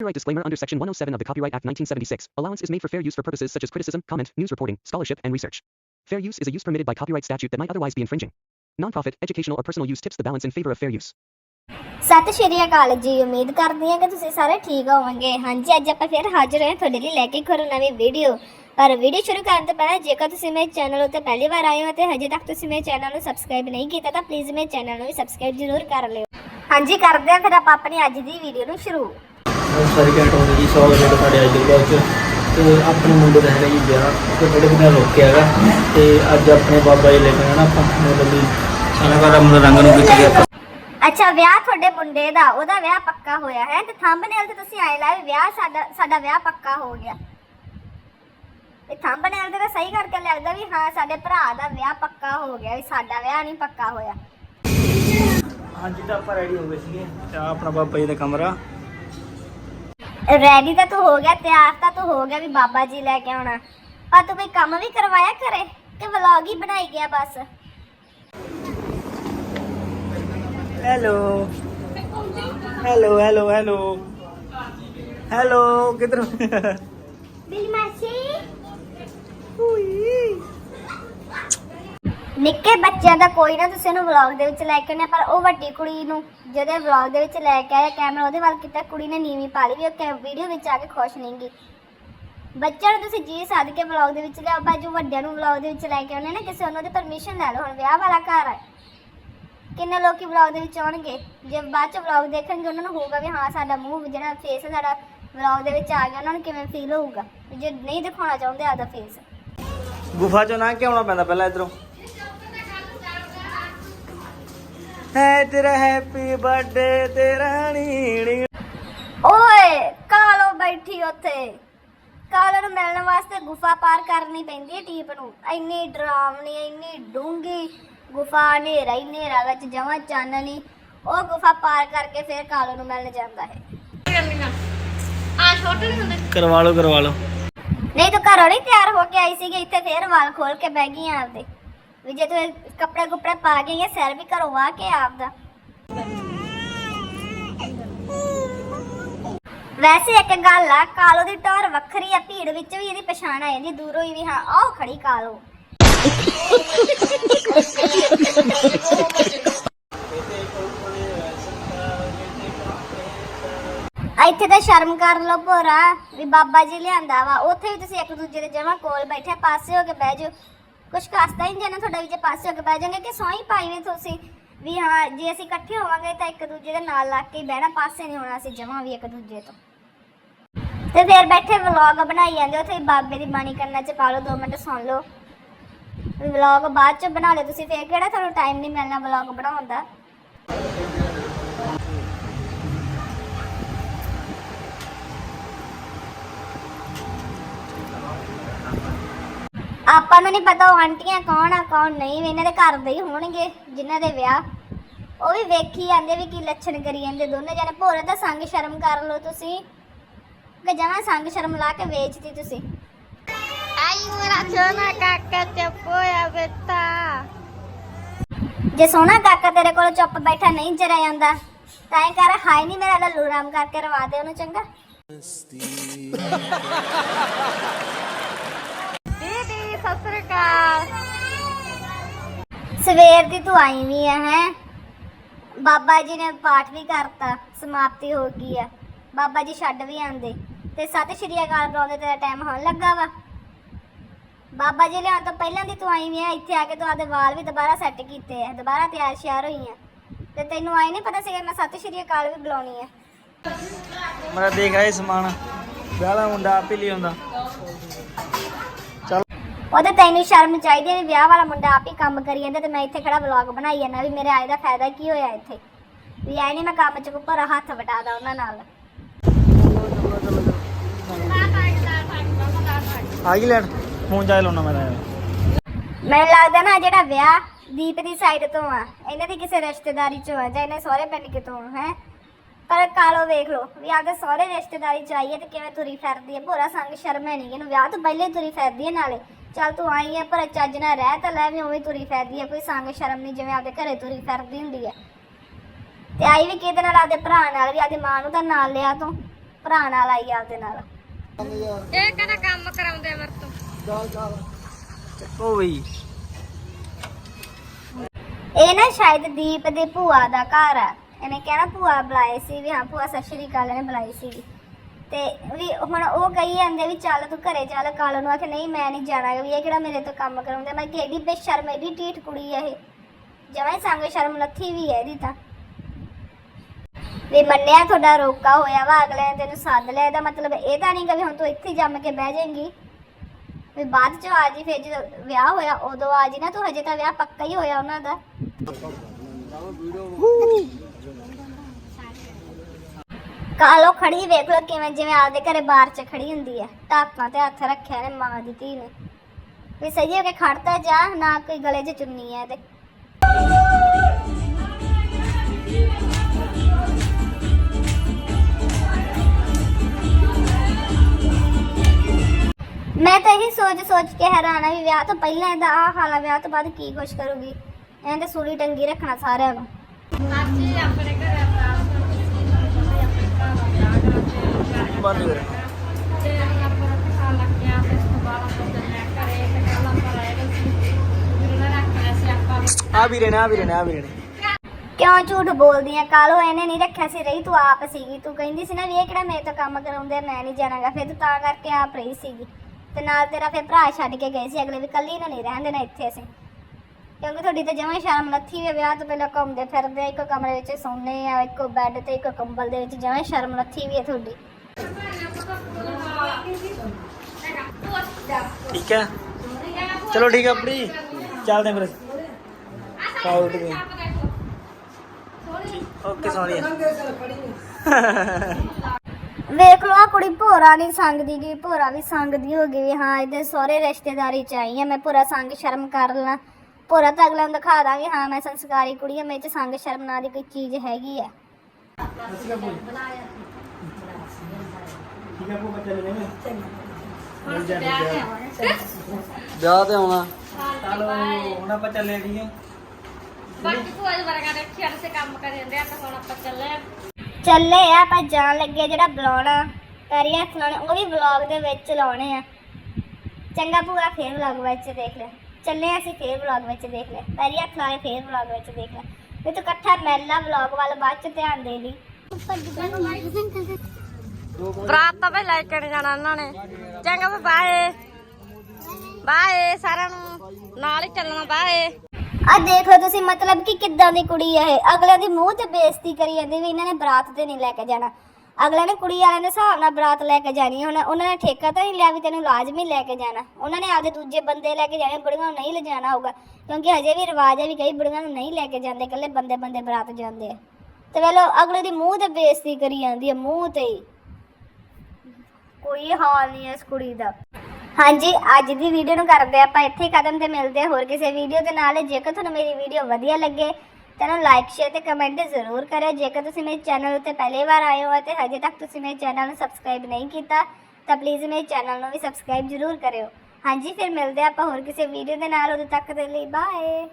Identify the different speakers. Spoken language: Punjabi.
Speaker 1: Copyright disclaimer under Section 107 of the Copyright Act 1976. Allowance is made for fair use for purposes such as criticism, comment, news reporting, scholarship, and research. Fair use is a use permitted by copyright statute that might otherwise be infringing. Nonprofit, educational, or personal use tips the balance in favor of fair use.
Speaker 2: ਸਤਿ ਸ਼੍ਰੀ ਅਕਾਲ ਜੀ ਉਮੀਦ ਕਰਦੀ ਹਾਂ ਕਿ ਤੁਸੀਂ ਸਾਰੇ ਠੀਕ ਹੋਵੋਗੇ ਹਾਂਜੀ ਅੱਜ ਆਪਾਂ ਫਿਰ ਹਾਜ਼ਰ ਹਾਂ ਤੁਹਾਡੇ ਲਈ ਲੈ ਕੇ ਇੱਕ ਹੋਰ ਨਵੀਂ ਵੀਡੀਓ ਪਰ ਵੀਡੀਓ ਸ਼ੁਰੂ ਕਰਨ ਤੋਂ ਪਹਿਲਾਂ ਜੇਕਰ ਤੁਸੀਂ ਮੇਰੇ ਚੈਨਲ ਉੱਤੇ ਪਹਿਲੀ ਵਾਰ ਆਏ ਹੋ ਤੇ ਹਜੇ ਤੱਕ ਤੁਸੀਂ ਮੇਰੇ ਚੈਨਲ ਨੂੰ ਸਬਸਕ੍ਰਾਈਬ ਨਹੀਂ ਕੀਤਾ ਤਾਂ ਪਲੀਜ਼ ਮੇਰੇ ਚੈਨਲ ਨੂੰ ਵੀ ਸਬਸਕ੍ਰਾਈਬ ਜ਼ਰੂਰ ਕਰ ਲਿਓ ਹਾਂਜੀ ਕਰਦੇ ਹਾਂ ਫਿਰ ਆਪਾਂ ਆਪਣੀ ਅੱਜ ਦੀ ਵੀਡੀਓ ਨੂੰ ਸ਼ੁਰੂ
Speaker 3: ਬਹੁਤ ਸਾਰੀ ਘੈਂਟ ਹੋ ਗਈ ਸਵਾਗਤ ਹੈ ਸਾਡੇ ਅੱਜ ਦੇ ਵਲੌਗ 'ਚ। ਤੇ ਆਪਣੇ ਮੁੰਡੇ ਦਾ ਹੈਗਾ ਜੀ ਵਿਆਹ ਤੇ ਬੜੇ ਦਿਨਾਂ ਰੋਕਿਆ ਹੈਗਾ। ਤੇ ਅੱਜ ਆਪਣੇ ਬਾਬਾ ਜੀ ਲੈ ਕੇ ਆਣਾ ਆਪਾਂ ਮਤਲਬ ਵੀ ਸਾਰਾ ਘਰ ਮੁੰਡਾ ਰੰਗ ਨੂੰ ਕੀਤਾ ਗਿਆ
Speaker 2: ਅੱਛਾ ਵਿਆਹ ਤੁਹਾਡੇ ਮੁੰਡੇ ਦਾ ਉਹਦਾ ਵਿਆਹ ਪੱਕਾ ਹੋਇਆ ਹੈ। ਤੇ ਥੰਬਨੇਲ ਤੇ ਤੁਸੀਂ ਆਏ ਲਾਏ ਵਿਆਹ ਸਾਡਾ ਸਾਡਾ ਵਿਆਹ ਪੱਕਾ ਹੋ ਗਿਆ। ਇਹ ਥੰਬਨੇਲ ਤੇ ਤਾਂ ਸਹੀ ਕਰਕੇ ਲੱਗਦਾ ਵੀ ਹਾਂ ਸਾਡੇ ਭਰਾ ਦਾ ਵਿਆਹ ਪੱਕਾ ਹੋ ਗਿਆ ਵੀ ਸਾਡਾ ਵਿਆਹ ਨਹੀਂ ਪੱਕਾ ਹੋਇਆ।
Speaker 3: ਹਾਂਜੀ ਤਾਂ ਆਪਾਂ ਰੈਡੀ ਹੋ ਗਏ ਸੀਗੇ। ਤੇ ਆਪਣਾ ਬਾਬਾ ਜੀ ਦਾ ਕਮਰਾ।
Speaker 2: ਰੈਡੀ ਤਾਂ ਤੂੰ ਹੋ ਗਿਆ ਤਿਆਰ ਤਾਂ ਤੂੰ ਹੋ ਗਿਆ ਵੀ ਬਾਬਾ ਜੀ ਲੈ ਕੇ ਆਉਣਾ। ਪਰ ਤੂੰ ਕੋਈ ਕੰਮ ਵੀ ਕਰਵਾਇਆ ਕਰੇ ਕਿ ਵਲੌਗ ਹੀ ਬਣਾਈ ਗਿਆ ਬਸ।
Speaker 3: Hello hello hello hello hello ਕਿੱਧਰ
Speaker 2: ਬਿਲ ਮਾਸੀ। ਨਿੱਕੇ ਬੱਚਿਆਂ ਦਾ ਕੋਈ ਨਾ, ਤੁਸੀਂ ਉਹਨੂੰ ਵਲੌਗ ਦੇ ਵਿੱਚ ਲੈ ਕੇ ਆਉਣਾ, ਪਰ ਉਹ ਵੱਡੀ ਕੁੜੀ ਨੂੰ ਜਦੋਂ ਵਲੌਗ ਦੇ ਵਿੱਚ ਲੈ ਕੇ ਆਇਆ ਕੈਮਰਾ ਉਹਦੇ ਵੱਲ ਕੀਤਾ, ਕੁੜੀ ਨੇ ਨੀਵੀਂ ਪਾ ਲਈ ਵੀ ਉਹ ਵੀਡੀਓ ਵਿੱਚ ਆ ਕੇ ਖੁਸ਼ ਨਹੀਂ ਗੀ। ਬੱਚਿਆਂ ਨੂੰ ਤੁਸੀਂ ਜੀ ਸੱਦ ਕੇ ਵਲੌਗ ਦੇ ਵਿੱਚ ਲਿਆਓ ਪਰ ਵੱਡਿਆਂ ਨੂੰ ਵਲੌਗ ਦੇ ਵਿੱਚ ਲੈ ਕੇ ਆਉਣੇ ਨਾ, ਕਿਸੇ ਉਹਨਾਂ ਦੀ ਪਰਮਿਸ਼ਨ ਲੈ ਲਓ, ਹੁਣ ਵਿਆਹ ਵਾਲਾ ਘਰ ਹੈ ਕਿੰਨੇ ਲੋਕੀ ਵਲੌਗ ਦੇ ਵਿੱਚ ਆਉਣਗੇ? ਜੇ ਬਾਅਦ ਚ ਵਲੌਗ ਦੇਖਣਗੇ, ਉਹਨਾਂ ਨੂੰ ਹੋਊਗਾ ਵੀ ਹਾਂ, ਸਾਡਾ ਮੂੰਹ, ਜਿਹੜਾ ਫੇਸ ਸਾਡਾ ਵਲੌਗ ਦੇ ਵਿੱਚ ਆ ਗਿਆ, ਉਹਨਾਂ ਨੂੰ ਕਿਵੇਂ ਫੀਲ ਹੋਊਗਾ? ਜੇ ਨਹੀਂ ਦਿਖਾਉਣਾ ਚਾਹੁੰਦੇ ਆਦਾ ਫੇਸ
Speaker 3: ਗੁਫਾ ਚੋਂ ਨਾ ਕਿ ਆਉਣਾ ਪੈਂਦਾ ਪਹਿਲਾਂ ਇਧਰੋਂ? ਹੈ ਤੇਰਾ ਹੈਪੀ ਬਰਥਡੇ ਤੇਰਾ ਨੀਣੀ।
Speaker 2: ਓਏ ਕਾਲੋ ਬੈਠੀ ਉੱਥੇ? ਕਾਲੋ ਨੂੰ ਮਿਲਣ ਵਾਸਤੇ ਗੁਫਾ ਪਾਰ ਕਰਨੀ ਪੈਂਦੀ ਹੈ ਟੀਪ ਨੂੰ? ਇੰਨੀ ਡਰਾਵਣੀ ਇੰਨੀ ਡੂੰਗੀ ਗੁਫਾ ਹਨੇਰਾ ਹੀ ਹਨੇਰਾ ਵਿੱਚ ਜਮਾਂ ਚਾਨਣ ਨਹੀਂ ਉਹ ਗੁਫਾ ਪਾਰ ਕਰਕੇ ਫਿਰ ਕਾਲੋ ਨੂੰ ਮਿਲਣ ਜਾਂਦਾ ਹੈ।
Speaker 3: ਕਰਵਾ ਲਓ ਕਰਵਾ ਲਓ।
Speaker 2: ਨਹੀਂ ਤੂੰ ਘਰੋਂ ਨਹੀਂ ਤਿਆਰ ਹੋ ਕੇ ਆਈ ਸੀਗੀ ਇੱਥੇ ਫੇਰ ਵਾਲ ਖੋਲ ਕੇ ਬਹਿ ਗਈ ਆਂ ਆਪਦੇ। ਵੀ ਜੇ ਤੂੰ ਇਹ ਕੱਪੜੇ ਕੁਪੜੇ ਪਾ ਗਈ ਹੈ ਸਿਰ ਵੀ ਘਰੋਂ ਆ ਕੇ ਆਪਦਾ। ਵੈਸੇ ਇੱਕ ਗੱਲ ਆ, ਕਾਲੋ ਦੀ ਟੌਰ ਵੱਖਰੀ ਆ, ਭੀੜ ਵਿੱਚ ਵੀ ਇਹਦੀ ਪਛਾਣ ਆ ਜਾਂਦੀ, ਦੂਰੋਂ ਹੀ ਵੀ ਹਾਂ, ਆਹ ਖੜੀ ਕਾਲੋ। ਇੱਥੇ ਤਾਂ ਸ਼ਰਮ ਕਰ ਲੋ ਭੋਰਾ, ਵੀ ਬਾਬਾ ਜੀ ਲਿਆਂਦਾ ਵਾ, ਉੱਥੇ ਵੀ ਤੁਸੀਂ ਇੱਕ ਦੂਜੇ ਦੇ ਜਮਾ ਕੋਲ ਬੈਠੇ, ਪਾਸੇ ਹੋ ਕੇ ਬਹਿ ਜਾਓ। ਕੁਛ ਕਾਸਤਾ ਹੀ ਨਹੀਂ ਜਾਣਾ, ਤੁਹਾਡਾ ਵੀ ਜੇ ਪਾਸੇ ਹੋ ਕੇ ਬਹਿ ਜਾਓਗੇ ਕਿ ਸੌਂ ਹੀ ਪਾਈ ਤੁਸੀਂ? ਵੀ ਹਾਂ, ਜੇ ਅਸੀਂ ਇਕੱਠੇ ਹੋਵਾਂਗੇ ਤਾਂ ਇੱਕ ਦੂਜੇ ਦੇ ਨਾਲ ਲੱਗ ਕੇ ਬਹਿਣਾ, ਪਾਸੇ ਨਹੀਂ ਹੋਣਾ, ਅਸੀਂ ਜਮਾ ਵੀ ਇੱਕ ਦੂਜੇ ਤੋਂ। ਤੇ ਫਿਰ ਬੈਠੇ ਵਲੌਗ ਬਣਾਈ ਜਾਂਦੇ ਉੱਥੇ ਬਾਬੇ ਦੀ ਬਾਣੀ ਕਰਨਾ ਚ ਪਾ ਲਓ 2 ਮਿੰਟ ਸੁਣ ਲਓ। ਵਲੌਗ ਬਾਅਦ ਚ ਬਣਾ ਲਿਓ ਤੁਸੀਂ, ਫੇਰ ਕਿਹੜਾ ਤੁਹਾਨੂੰ ਟਾਈਮ ਨਹੀਂ ਮਿਲਣਾ ਵਲੌਗ ਬਣਾਉਣ ਦਾ? ਆਪਾਂ ਨੂੰ ਨਹੀਂ ਪਤਾ ਉਹ ਆਂਟੀਆਂ ਕੌਣ ਆ ਕੌਣ ਨਹੀਂ ਇਹਨਾਂ ਦੇ ਘਰ ਦੇ ਹੀ ਹੋਣਗੇ ਜਿਨ੍ਹਾਂ ਦੇ ਵਿਆਹ। ਉਹ ਵੀ ਵੇਖੀ ਜਾਂਦੇ ਵੀ ਕੀ ਲੱਛਣ ਕਰੀ ਜਾਂਦੇ ਦੋਨੇ ਜਣੇ। ਭੋਰੇ ਤਾਂ ਸੰਗ ਸ਼ਰਮ ਕਰ ਲਓ ਤੁਸੀਂ। ਕਿ ਜਮਾਂ ਸੰਗ ਸ਼ਰਮ ਲਾ ਕੇ ਵੇਚਤੀ ਤੁਸੀਂ।
Speaker 4: Ay, wala sana kakatapoya beta.
Speaker 2: ਜੇ ਸੋਹਣਾ ਕਾਕਾ ਤੇਰੇ ਕੋਲ ਚੁੱਪ ਬੈਠਾ ਨਹੀਂ ਜਰਿਆ ਜਾਂਦਾ ਤਾਂ ਇਹ ਕਰ ਹਾਈ ਨਹੀਂ ਮੇਰਾ ਲੱਲੂ ਰਾਮ ਕਰਕੇ ਰਵਾ ਦੇ ਉਹਨੂੰ ਚੰਗਾ।
Speaker 4: Didi, sasrikal.
Speaker 2: ਸਵੇਰ ਦੀ ਤੂੰ ਆਈ ਵੀ ਆ ਹੈ? ਬਾਬਾ ਜੀ ਨੇ ਪਾਠ ਵੀ ਕਰਤਾ ਸਮਾਪਤੀ ਹੋ ਗਈ ਆ। ਬਾਬਾ ਜੀ ਛੱਡ ਵੀ ਆਂਦੇ ਤੇ ਸਤਿ ਸ਼੍ਰੀ ਅਕਾਲ ਬੁਲਾਉਂਦੇ ਤੇਰਾ ਟਾਈਮ ਹੋਣ ਲੱਗਾ ਵਾ? ਬਾਬਾ ਜੀ ਲਿਆਉਣ ਤੋਂ ਪਹਿਲਾਂ ਦੀ ਤੂੰ ਆਈ ਵੀ ਆ ਇੱਥੇ ਆ ਕੇ ਤੂੰ ਆਦੇ ਵਾਲ ਵੀ ਦੁਬਾਰਾ ਸੈੱਟ ਕੀਤੇ ਆ ਦੁਬਾਰਾ ਤਿਆਰ ਸ਼ਿਆਰ ਹੋਈ ਆ। ਤੇ ਤੈਨੂੰ ਆਈ ਨਹੀਂ ਪਤਾ ਸੀਗਾ ਮੈਂ ਸਤਿ ਸ਼੍ਰੀ ਅਕਾਲ ਵੀ ਬੁਲਾਉਣੀ ਆ।
Speaker 3: ਮੇਰਾ ਦੇਖ ਰਿਹਾ ਸਮਾਨ। ਵਿਆਹ ਦਾ ਮੁੰਡਾ ਆਪੇ ਲਈ ਆਉਂਦਾ
Speaker 2: ਉਹਦੇ ਤੈਨੂੰ ਸ਼ਰਮ ਚਾਹੀਦੀ ਵੀ ਵਿਆਹ ਵਾਲਾ ਮੁੰਡਾ ਆਪ ਹੀ ਕੰਮ ਕਰੀ ਜਾਂਦਾ ਤੇ ਮੈਂ ਇੱਥੇ ਖੜਾ ਵਲੌਗ ਬਣਾਈ ਜਾਂਦਾ ਵੀ ਮੇਰੇ ਆਏ ਦਾ ਫਾਇਦਾ ਕੀ ਹੋਇਆ ਇੱਥੇ? ਵੀ ਐ ਨਹੀਂ ਮੈਂ ਕੰਮ ਚ ਉੱਪਰ ਹੱਥ ਵਟਾਦਾ ਉਹਨਾਂ ਨਾਲ।
Speaker 3: ਆ ਗਈ ਲੈਣ। ਫੋਨ ਚਾਹ ਲਾਉਣਾ ਮੈਂ।
Speaker 2: ਮੈਨੂੰ ਲੱਗਦਾ ਨਾ ਜਿਹੜਾ ਵਿਆਹ ਦੀਪ ਦੀ ਸਾਈਡ ਤੋਂ ਆ ਇਹਨਾਂ ਦੀ ਕਿਸੇ ਰਿਸ਼ਤੇਦਾਰੀ ਚੋਂ ਆ ਜਾਂ ਇਹਨੇ ਸਹੁਰੇ ਪਿੰਡ ਕਿਤੋਂ ਹੈ? ਪਰ ਕਾਲੋ ਵੇਖ ਲਓ ਵੀ ਆਪਦੇ ਸਹੁਰੇ ਰਿਸ਼ਤੇਦਾਰੀ ਚ ਆਈ ਹੈ ਤੇ ਕਿਵੇਂ ਤੁਰੀ ਫਿਰਦੀ ਹੈ। ਭੋਰਾ ਸੰਗ ਸ਼ਰਮ ਹੈ ਨਹੀਂ ਇਹਨੂੰ ਵਿਆਹ ਤੋਂ ਪਹਿਲੇ ਤੁਰੀ ਫਿਰਦੀ ਹੈ ਨਾਲੇ। ਚੱਲ ਤੂੰ ਆਈ ਹੈ ਪਰ ਚੱਜ ਨਾਲ ਰਹਿ ਤਾਂ ਲੈ ਵੀ ਉਵੇਂ ਤੁਰੀ ਫਿਰਦੀ ਹੈ। ਕੋਈ ਸੰਗ ਸ਼ਰਮ ਨਹੀਂ ਜਿਵੇਂ ਆਪਦੇ ਘਰੇ ਤੁਰੀ ਫਿਰਦੀ ਹੁੰਦੀ ਹੈ। ਤੇ ਆਈ ਵੀ ਕਿਹਦੇ ਨਾਲ ਆਪਦੇ ਭਰਾ ਨਾਲ ਵੀ ਆਪਦੀ ਮਾਂ ਨੂੰ ਤਾਂ ਨਾਲ ਲਿਆ ਤੂੰ। ਭਰਾ ਨਾਲ ਆਈ ਆਪਦੇ ਨਾਲ।
Speaker 4: ਇਹ ਕਹਿੰਦਾ ਕੰਮ ਕਰਾਉਂਦੇ ਮੇਰੇ ਤੋਂ।
Speaker 3: ਉਹ ਬਈ।
Speaker 2: ਇਹ ਨਾ ਸ਼ਾਇਦ ਦੀਪ ਦੇ ਭੂਆ ਦਾ ਘਰ ਆ। ਇਹਨੇ ਕਹਿਣਾ ਭੂਆ ਬੁਲਾਏ ਸੀ ਵੀ ਹਾਂ ਭੂਆ ਸਤਿ ਸ਼੍ਰੀ ਅਕਾਲ ਨੇ ਬੁਲਾਈ ਸੀ ਤੇ ਵੀ ਹੁਣ ਉਹ ਕਹੀ ਜਾਂਦੇ ਵੀ ਚੱਲ ਤੂੰ ਘਰੇ ਚੱਲ ਕਾਲੋ ਨੂੰ ਆਖੇ ਨਹੀਂ ਮੈਂ ਨਹੀਂ ਜਾਣਾ ਵੀ ਇਹ ਕਿਹੜਾ ਮੇਰੇ ਤੋਂ ਕੰਮ ਕਰਾਉਂਦਾ ਮੈਂ ਕਿਹੜੀ ਬੇਸ਼ਰਮ ਐਡੀ ਢੀਠ ਕੁੜੀ ਆ ਇਹ ਜਮਾਂ ਸੰਗ ਸ਼ਰਮ ਲੱਥੀ ਵੀ ਹੈ ਇਹਦੀ ਤਾਂ ਵੀ ਮੰਨਿਆ ਤੁਹਾਡਾ ਰੋਕਾ ਹੋਇਆ ਵਾ ਅਗਲੇ ਨੇ ਤੈਨੂੰ ਸੱਦ ਲਿਆ ਇਹਦਾ ਮਤਲਬ ਇਹ ਤਾਂ ਨਹੀਂ ਕਿ ਵੀ ਹੁਣ ਤੂੰ ਇੱਥੇ ਜੰਮ ਕੇ ਬਹਿ ਜਾਏਂਗੀ ਵੀ ਬਾਅਦ ਚ ਆ ਜੀ ਫਿਰ ਜਦੋਂ ਵਿਆਹ ਹੋਇਆ ਉਦੋਂ ਆ ਜੀ ਨਾ ਤੂੰ ਹਜੇ ਤਾਂ ਵਿਆਹ ਪੱਕਾ ਹੀ ਹੋਇਆ ਉਹਨਾਂ ਦਾ ਕਾਲੋ ਖੜੀ ਵੇਖ ਲੋ ਕਿਵੇਂ ਜਿਵੇਂ ਆਪਦੇ ਘਰੇ ਬਾਹਰ ਚ ਖੜੀ ਹੁੰਦੀ ਹੈ ਢਾਕਾਂ ਤੇ ਹੱਥ ਰੱਖਿਆ ਨੇ ਮਾਂ ਦੀ ਧੀ ਨੇ। ਵੀ ਸਹੀ ਹੋ ਕੇ ਖੜਤਾ ਜਾ, ਨਾ ਕੋਈ ਗਲੇ 'ਚ ਚੁੰਨੀ ਹੈ ਇਹਦੇ। ਮੈਂ ਤਾਂ ਇਹੀ ਸੋਚ ਸੋਚ ਕੇ ਹੈਰਾਨ ਆ ਵੀ ਵਿਆਹ ਤੋਂ ਪਹਿਲਾਂ ਇਹਦਾ ਆਹ ਹਾਲਾ ਵਿਆਹ ਤੋਂ ਬਾਅਦ ਕੀ ਕੁਛ ਕਰੂਗੀ? ਐਂ ਤੇ ਸੂਲੀ ਟੰਗੀ ਰੱਖਣਾ ਸਾਰਿਆਂ ਨੂੰ।
Speaker 3: ਬੰਦ ਕਰ
Speaker 4: ਤੇ ਅਸੀਂ ਆਪਾਂ ਰੋਟੀ ਖਾਣ ਲੱਗ ਗਿਆ ਤੇ ਉਸ ਤੋਂ ਬਾਅਦ ਆਪਾਂ ਚੱਲੇ ਘਰੇ ਤੇ ਕੱਲ ਆਪਾਂ ਰਹਿ ਗਏ ਸੀ। ਫਿਰ ਉਹਨਾਂ ਰੱਖ ਲਿਆ ਸੀ ਆਪਾਂ
Speaker 3: ਆ ਵੀਰੇ ਨੇ ਆ ਵੀਰੇ ਨੇ ਆ ਵੀਰੇ ਨੇ।
Speaker 2: ਕਿਉਂ ਝੂਠ ਬੋਲਦੀ ਆ? ਕਾਲੋ ਇਹਨੇ ਨਹੀਂ ਰੱਖਿਆ ਸੀ? ਰਹੀ ਤੂੰ ਆਪ ਸੀਗੀ। ਤੂੰ ਕਹਿੰਦੀ ਸੀ ਨਾ ਵੀ ਇਹ ਕਿਹੜਾ ਮੇਰੇ ਤੋਂ ਕੰਮ ਕਰਾਉਂਦੇ ਆ, ਮੈਂ ਨਹੀਂ ਜਾਣਾਗਾ। ਫਿਰ ਤੂੰ ਤਾਂ ਕਰਕੇ ਆਪ ਰਹੀ ਸੀਗੀ। ਤੇ ਨਾਲ ਤੇਰਾ ਫਿਰ ਭਰਾ ਛੱਡ ਕੇ ਗਏ ਸੀ ਅਗਲੇ ਵੀ। ਕੱਲੀ ਨੂੰ ਨਹੀਂ ਰਹਿਣ ਦੇਣਾ ਇੱਥੇ ਅਸੀਂ। ਕਿਉਂਕਿ ਤੁਹਾਡੀ ਤਾਂ ਜਮਾਂ ਹੀ ਸ਼ਰਮ ਲੱਥੀ ਹੋਈ ਵਿਆਹ ਤੋਂ ਪਹਿਲਾਂ ਘੁੰਮਦੇ ਫਿਰਦੇ ਆ, ਇੱਕੋ ਕਮਰੇ ਵਿੱਚ ਸੌਂਦੇ ਆ ਇੱਕੋ ਬੈੱਡ ਤੇ ਇੱਕੋ ਕੰਬਲ ਦੇ ਵਿੱਚ। ਜਮਾਂ ਹੀ ਸ਼ਰਮ ਲੱਥੀ ਵੀ ਹੈ ਤੁਹਾਡੀ।
Speaker 3: ਠੀਕ ਹੈ? ਚਲੋ ਠੀਕ ਹੈ ਆਪਣੀ। ਚੱਲਦੇ ਫਿਰ। ਕਾਲ ਉੱਠ ਗਏ ਓਕੇ ਸੋਹਣੀਆ
Speaker 2: ਵੇਖ ਲਓ ਆ ਕੁੜੀ ਭੋਰਾ ਨਹੀਂ ਸੰਗਦੀ ਗਈ ਭੋਰਾ ਵੀ ਸੰਗਦੀ ਹੋ ਗਈ ਵੀ ਹਾਂ ਇਹਦੇ ਸਹੁਰੇ ਰਿਸ਼ਤੇਦਾਰੀ ਚ ਆਈ ਆ ਮੈਂ ਭੋਰਾ ਸੰਗ ਸ਼ਰਮ ਕਰ ਲਾਂ। ਭੋਰਾ ਤਾਂ ਅਗਲਾ ਨੂੰ ਦਿਖਾ ਦਾਂਗੇ ਹਾਂ ਮੈਂ ਸੰਸਕਾਰੀ ਕੁੜੀ ਆ ਮੇਰੇ ਚ ਸੰਗ ਸ਼ਰਮ ਨਾਂ ਦੀ ਕੋਈ ਚੀਜ਼ ਹੈਗੀ ਆ।
Speaker 3: ਹੈ ਜਾਵਾਂਗੇ
Speaker 5: ਵਿਆਹ ਤੇ ਆਉਣਾ।
Speaker 3: ਚਲੋ ਹੁਣ ਆਪਾਂ ਚੱਲੇ ਠੀਕ ਹੈ
Speaker 4: ਬਾਕੀ ਤੂੰ ਅੱਜ ਵਰਗਾ ਰੱਖਿਆ ਤੇ ਕੰਮ ਕਰ ਜਾਂਦੇ ਆ ਤਾਂ ਹੁਣ ਆਪਾਂ ਚੱਲੇ ਆ।
Speaker 2: ਚੱਲੇ ਆ ਆਪਾਂ ਜਾਣ ਲੱਗੇ ਜਿਹੜਾ ਬੁਲਾਉਣਾ। ਪੈਰੀ ਹੱਥ ਉਹ ਵੀ ਵਲੌਗ ਦੇ ਵਿੱਚ ਲਾਉਣੇ ਆ। ਚੰਗਾ ਪੂਰਾ ਫੇਰ ਵਲੌਗ ਵਿੱਚ ਦੇਖ ਲੈ। ਚੱਲੇ ਆ ਅਸੀਂ ਫੇਰ ਵਲੌਗ ਵਿੱਚ ਦੇਖ ਲੈ। ਪੈਰੀ ਹੱਥ ਲਾਏ ਫੇਰ ਵਲੌਗ ਵਿੱਚ ਦੇਖ ਲੈ। ਵੀ ਤੂੰ ਇਕੱਠਾ ਮੈਲਾ ਵਲੌਗ ਵੱਲ ਬਾਅਦ ਚ ਧਿਆਨ ਦੇ ਲਈ।
Speaker 4: ਬਰਾਤ ਤਾਂ ਪਹਿਲਾਂ ਲੈ ਕੇ ਨੀ ਜਾਣਾ ਉਹਨਾਂ ਨੇ। ਚੰਗਾ ਫਿਰ ਬਾਏ। ਬਾਏ, ਸਾਰਿਆਂ ਨੂੰ। ਨਾਲ ਹੀ ਚੱਲਣਾ, ਬਾਏ।
Speaker 2: ਆ ਦੇਖ ਲਓ ਤੁਸੀਂ ਮਤਲਬ ਕਿ ਕਿੱਦਾਂ ਦੀ ਕੁੜੀ ਹੈ ਇਹ। ਅਗਲੇ ਦੀ ਮੂੰਹ ਤੇ ਬੇਇੱਜ਼ਤੀ ਕਰੀ ਜਾਂਦੀ ਵੀ ਇਹਨਾਂ ਨੇ ਬਰਾਤ ਤੇ ਨਹੀਂ ਲੈ ਕੇ ਜਾਣਾ। ਅਗਲੇ ਨੇ ਕੁੜੀ ਵਾਲਿਆਂ ਦੇ ਹਿਸਾਬ ਨਾਲ ਬਰਾਤ ਲੈ ਕੇ ਜਾਣੀ ਹੁਣ ਉਹਨਾਂ ਨੇ ਠੇਕਾ ਤਾਂ ਨਹੀਂ ਲਿਆ ਵੀ ਤੈਨੂੰ ਲਾਜ਼ਮੀ ਲੈ ਕੇ ਜਾਣਾ। ਉਹਨਾਂ ਨੇ ਆਪਦੇ ਦੂਜੇ ਬੰਦੇ ਲੈ ਕੇ ਜਾਣੇ, ਬੁੜੀਆਂ ਨੂੰ ਨਹੀਂ ਲਿਜਾਣਾ ਹੋਊਗਾ। ਕਿਉਂਕਿ ਹਜੇ ਵੀ ਰਿਵਾਜ ਹੈ ਵੀ ਕਈ ਬੁੜੀਆਂ ਨੂੰ ਨਹੀਂ ਲੈ ਕੇ ਜਾਂਦੇ, ਇਕੱਲੇ ਬੰਦੇ ਬੰਦੇ ਬਰਾਤ ਜਾਂਦੇ ਆ। ਤੇ ਵੇਲੋ ਅਗਲੇ ਦੀ ਮੂੰਹ ਤੇ ਬੇਇੱਜ਼ਤੀ ਕਰੀ ਜਾਂਦੀ ਹੈ ਮੂੰਹ ਤੇ ਹੀ। ਕੋਈ ਹਾਲ ਨਹੀਂ ਹੈ ਇਸ ਕੁੜੀ ਦਾ। ਹਾਂਜੀ, ਅੱਜ ਦੀ ਵੀਡੀਓ ਨੂੰ ਕਰਦੇ ਆਪਾਂ ਇੱਥੇ ਹੀ ਕਦਮ ਤੇ ਮਿਲਦੇ ਹਾਂ ਹੋਰ ਕਿਸੇ ਵੀਡੀਓ ਦੇ ਨਾਲ। ਜੇਕਰ ਤੁਹਾਨੂੰ ਮੇਰੀ ਵੀਡੀਓ ਵਧੀਆ ਲੱਗੇ, ਤਾਂ ਨੂੰ ਲਾਈਕ ਸ਼ੇਅਰ ਤੇ ਕਮੈਂਟ ਜ਼ਰੂਰ ਕਰਿਓ। ਜੇਕਰ ਤੁਸੀਂ ਮੇਰੇ ਚੈਨਲ ਉੱਤੇ ਪਹਿਲੀ ਵਾਰ ਆਏ ਹੋ ਅਤੇ ਹਜੇ ਤੱਕ ਤੁਸੀਂ ਮੇਰੇ ਚੈਨਲ ਨੂੰ ਸਬਸਕ੍ਰਾਈਬ ਨਹੀਂ ਕੀਤਾ, ਤਾਂ ਪਲੀਜ਼ ਮੇਰੇ ਚੈਨਲ ਨੂੰ ਵੀ ਸਬਸਕ੍ਰਾਈਬ ਜ਼ਰੂਰ ਕਰਿਓ। ਹਾਂਜੀ, ਫਿਰ ਮਿਲਦੇ ਹਾਂ ਆਪਾਂ ਹੋਰ ਕਿਸੇ ਵੀਡੀਓ ਦੇ ਨਾਲ। ਉਦੋਂ ਤੱਕ ਦੇ ਲਈ ਬਾਏ